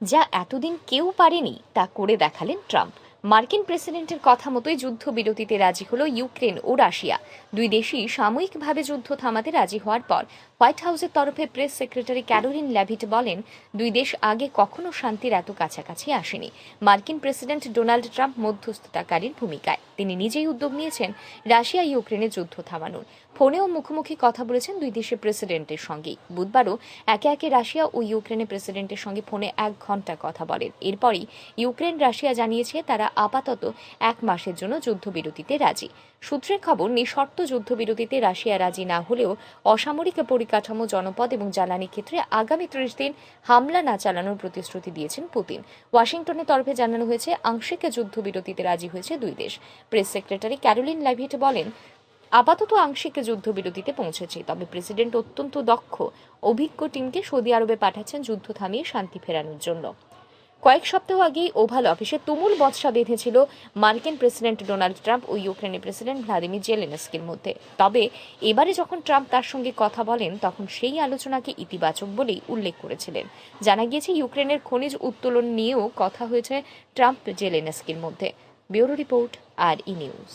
যা এতদিন কেউ পারেনি তা করে দেখালেন ট্রাম্প। মার্কিন প্রেসিডেন্টের কথা মতোই যুদ্ধবিরতিতে রাজি হলো ইউক্রেন ও রাশিয়া। দুই দেশই সাময়িকভাবে যুদ্ধ থামাতে রাজি হওয়ার পর হোয়াইট হাউসের তরফে প্রেস সেক্রেটারি ক্যারোলিন ল্যাভিট বলেন, দুই দেশ আগে কখনো শান্তির এত কাছাকাছি আসেনি। মার্কিন প্রেসিডেন্ট ডোনাল্ড ট্রাম্প মধ্যস্থতাকারীর ভূমিকায়। তিনি নিজেই উদ্যোগ নিয়েছেন রাশিয়া ইউক্রেনে যুদ্ধ থামানোর। ফোনেও মুখোমুখি কথা বলেছেন দুই দেশের প্রেসিডেন্টের সঙ্গেই। বুধবারও একে একে রাশিয়া ও ইউক্রেনের প্রেসিডেন্টের সঙ্গে ফোনে এক ঘণ্টা কথা বলেন। এরপরই ইউক্রেন রাশিয়া জানিয়েছে তারা আপাতত এক মাসের জন্য যুদ্ধবিরতিতে রাজি। সূত্রের খবর, নিঃশর্ত যুদ্ধবিরতিতে রাশিয়া রাজি না হলেও অসামরিক পরিকাঠামো, জনপদ এবং জ্বালানি ক্ষেত্রে আগামী ত্রিশ দিন হামলা না চালানোর প্রতিশ্রুতি দিয়েছেন পুতিন। ওয়াশিংটনের তরফে জানানো হয়েছে, আংশিক যুদ্ধবিরতিতে রাজি হয়েছে দুই দেশ। প্রেস সেক্রেটারি ক্যারোলিন লাইভিট বলেন, আপাতত আংশিক যুদ্ধবিরতিতে পৌঁছেছে, তবে প্রেসিডেন্ট অত্যন্ত দক্ষ, অভিজ্ঞ টিমকে সৌদি আরবে পাঠাচ্ছেন যুদ্ধ থামিয়ে শান্তি ফেরানোর জন্য। কয়েক সপ্তাহ আগেই ওভাল অফিসে তুমুল বৎসা বেঁধেছিল মার্কিন প্রেসিডেন্ট ডোনাল্ড ট্রাম্প ও ইউক্রেনের প্রেসিডেন্ট ভ্লাদিমির জেলেনস্কির মধ্যে। তবে এবারে যখন ট্রাম্প তার সঙ্গে কথা বলেন, তখন সেই আলোচনাকে ইতিবাচক বলেই উল্লেখ করেছিলেন। জানা গিয়েছে, ইউক্রেনের খনিজ উত্তোলন নিয়েও কথা হয়েছে ট্রাম্প জেলেনস্কির মধ্যে। ব্যুরো রিপোর্ট, আর ই নিউজ।